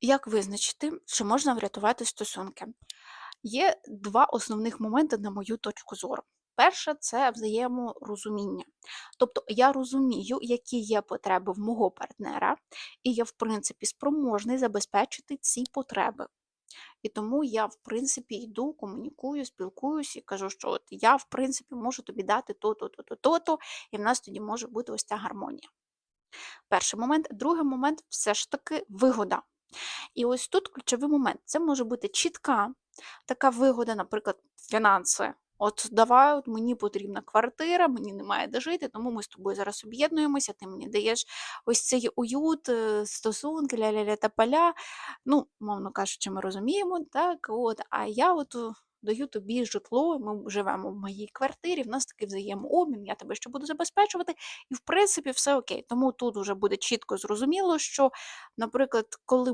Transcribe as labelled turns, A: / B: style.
A: Як визначити, чи можна врятувати стосунки? Є два основних моменти, на мою точку зору. Перше це взаєморозуміння. Тобто я розумію, які є потреби в мого партнера, і я, в принципі, спроможний забезпечити ці потреби. І тому я, в принципі, йду, комунікую, спілкуюсь і кажу, що от я, в принципі, можу тобі дати то-то, то-то, то-то, і в нас тоді може бути ось ця гармонія. Перший момент. Другий момент все ж таки вигода. І ось тут ключовий момент. Це може бути чітка така вигода, наприклад, фінанси. От давай, от мені потрібна квартира, мені немає де жити, тому ми з тобою зараз об'єднуємося, ти мені даєш ось цей уют, е, стосунки, ля-ля-ля та поля. Ну, мовно кажучи, ми розуміємо, так, от, а я от е, даю тобі житло, ми живемо в моїй квартирі, в нас такий взаємообмін, я тебе ще буду забезпечувати, і в принципі все окей. Тому тут вже буде чітко зрозуміло, що, наприклад, коли